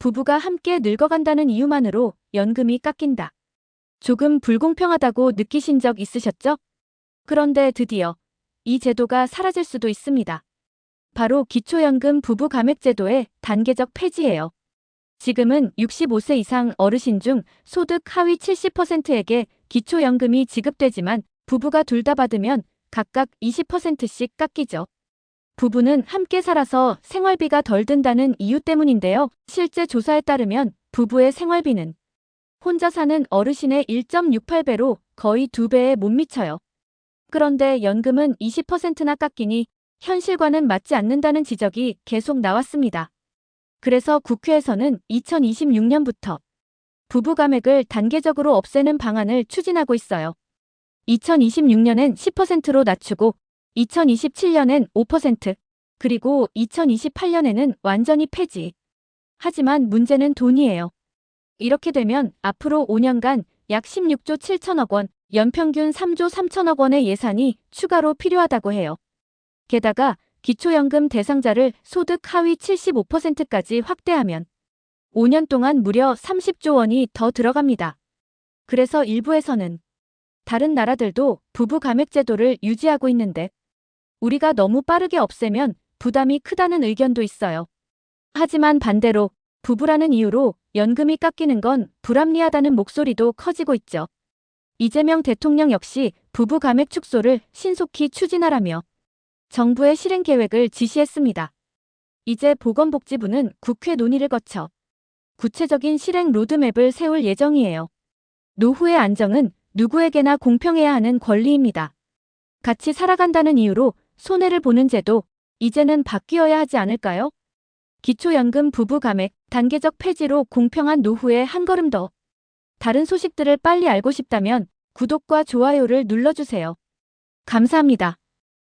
부부가 함께 늙어간다는 이유만으로 연금이 깎인다. 조금 불공평하다고 느끼신 적 있으셨죠? 그런데 드디어 이 제도가 사라질 수도 있습니다. 바로 기초연금 부부 감액제도의 단계적 폐지예요. 지금은 65세 이상 어르신 중 소득 하위 70%에게 기초연금이 지급되지만 부부가 둘 다 받으면 각각 20%씩 깎이죠. 부부는 함께 살아서 생활비가 덜 든다는 이유 때문인데요. 실제 조사에 따르면 부부의 생활비는 혼자 사는 어르신의 1.68배로 거의 2배에 못 미쳐요. 그런데 연금은 20%나 깎이니 현실과는 맞지 않는다는 지적이 계속 나왔습니다. 그래서 국회에서는 2026년부터 부부 감액을 단계적으로 없애는 방안을 추진하고 있어요. 2026년엔 10%로 낮추고 2027년엔 5%, 그리고 2028년에는 완전히 폐지. 하지만 문제는 돈이에요. 이렇게 되면 앞으로 5년간 약 16조 7천억 원, 연평균 3조 3천억 원의 예산이 추가로 필요하다고 해요. 게다가 기초연금 대상자를 소득 하위 75%까지 확대하면 5년 동안 무려 30조 원이 더 들어갑니다. 그래서 일부에서는 다른 나라들도 부부 감액 제도를 유지하고 있는데 우리가 너무 빠르게 없애면 부담이 크다는 의견도 있어요. 하지만 반대로 부부라는 이유로 연금이 깎이는 건 불합리하다는 목소리도 커지고 있죠. 이재명 대통령 역시 부부 감액 축소를 신속히 추진하라며 정부의 실행 계획을 지시했습니다. 이제 보건복지부는 국회 논의를 거쳐 구체적인 실행 로드맵을 세울 예정이에요. 노후의 안정은 누구에게나 공평해야 하는 권리입니다. 같이 살아간다는 이유로 손해를 보는 제도, 이제는 바뀌어야 하지 않을까요? 기초연금 부부 감액, 단계적 폐지로 공평한 노후에 한 걸음 더. 다른 소식들을 빨리 알고 싶다면 구독과 좋아요를 눌러주세요. 감사합니다.